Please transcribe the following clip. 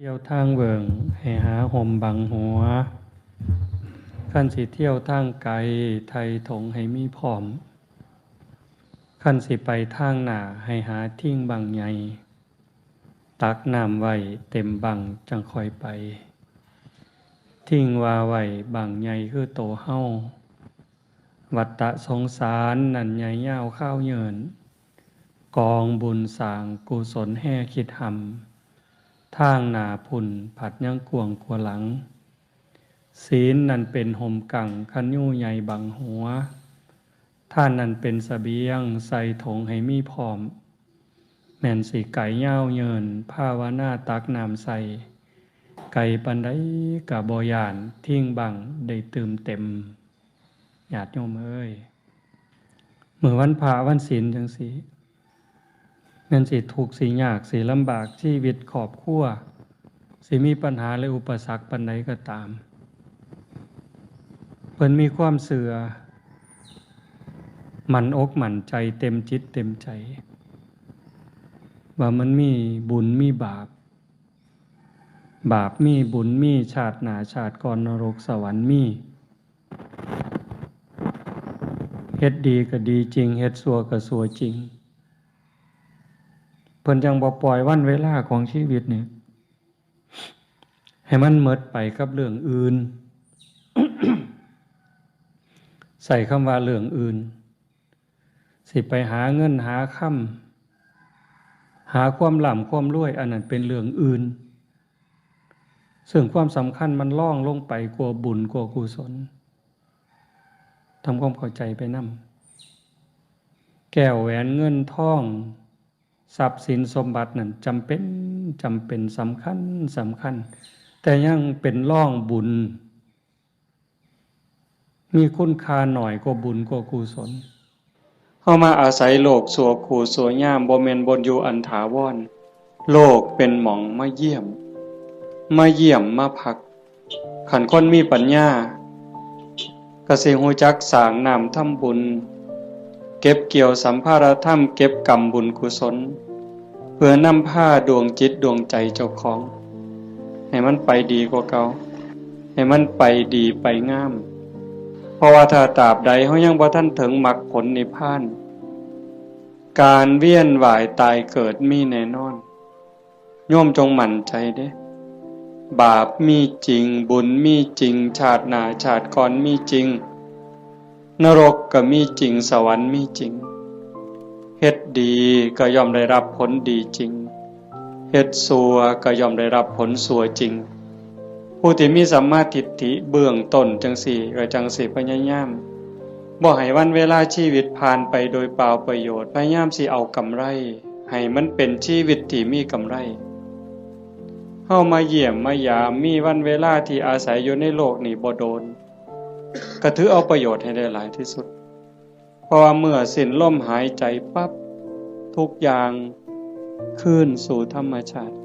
เที่ยวทางเวิงให้หาห่มบังหัวขั้นสิเที่ยวทางไกลไทยถงให้มีพร้อมขั้นสิไปทางหนาให้หาทิ้งบังใหญ่ตักน้ำไว้เต็มบังจังคอยไป ทิ้งวาไว้บังใหญ่คือโตเฮาวัตตะสงสารนันใหญ่ยาวข้าวเยินกองบุญสางกุศลแห่คิดหำ ทางหนาพุ่นผัดยังกวงกัวหลัง ศีลนั่นเป็นห่มกังคันยู่ใหญ่บังหัว ท่านนั่นเป็นสเสบียงใส่ถงให้มีพร้อม แม่นสีไก่เย่าเยินผ้าวนาตักน้ำใส่ ไก่ปันไดกะบอยานทิ้งบังได้ตื่มเต็มหยาดโยมเอ้ย เมื่อวันพาวันศีลจังสี แม่นสิถูกข์สิยากสิลำบากชีวิตขอบครัวสิมีปัญหาและอุปสรรคปันใดก็ตาม เพิ่นมีความเสื่อมันอกหมั่นใจเต็มจิตเต็มใจ ว่ามันมีบุญมีบาป บาปมีบุญมีชาติหนาชาติก่อนนรกสวรรค์มีเฮ็ดดีก็ดีจริงเฮ็ดสัวก็สัวจริง พิ่นจังบ่ปล่อยวันเวลาของชีวิตเนี่ยให้มันเมดไปกับเรื่องอื่น ใส่คำว่าเรื่องอื่น สิไปหาเงินหาคำหาความหล่ำความรวย อันนั้นเป็นเรื่องอื่น ซึ่งความสำคัญมันล่องลงไปกลัวบุญกลัวกุศลทำความเข้าใจไปนั่แก้วแหวนเงินทอง ทรัพย์สินสมบัตินั่นจำเป็นจำเป็นสำคัญสำคัญ แต่ยังเป็นร่องบุญ มีคุณค่าหน่อยกว่าบุญกว่ากุศลเข้ามาอาศัยโลกสัวขูสัวย่ามบ่เมนบนอยู่อันถาวรโลกเป็นหมองมาเยี่ยม มาเยี่ยมมาพัก ขันคนมีปัญญากสิหูจักสางนามทำบุญ เก็บเกี่ยวสัมภาระธรรมเก็บกรรมบุญกุศล เพื่อนำผ้าดวงจิตดวงใจเจ้าของ ให้มันไปดีกว่าเก่าให้มันไปดีไปงาม เพราะว่าถ้าตราบใดเขายังบ่ท่านถึงมรรคผลนิพพาน การเวียนว่ายตายเกิดมีแน่นอน โยมจงหมั่นใจเด้ บาปมีจริงบุญมีจริง ชาติหนาชาติก่อนมีจริง นรกก็มีจริงสวรรค์มีจริงเฮ็ดดีก็ย่อมได้รับผลดีจริงเฮ็ดสัวก็ย่อมได้รับผลสัวจริง ผู้ที่มีสัมมาทิฏฐิเบื้องต้นจังสี่ก็จังสี่พยายามบ่ให้วันเวลาชีวิตผ่านไปโดยเปล่าประโยชน์พยายามสิเอากำไร ให้มันเป็นชีวิตที่มีกำไรเข้ามาเยี่ยมมายามมีวันเวลาที่อาศัยอยู่ในโลกนี้บ่โดน กระถือเอาประโยชน์ให้ได้หลายที่สุด เพราะว่าเมื่อสิ้นลมหายใจปับ๊บทุกอย่างคืนสู่ธรรมชาติ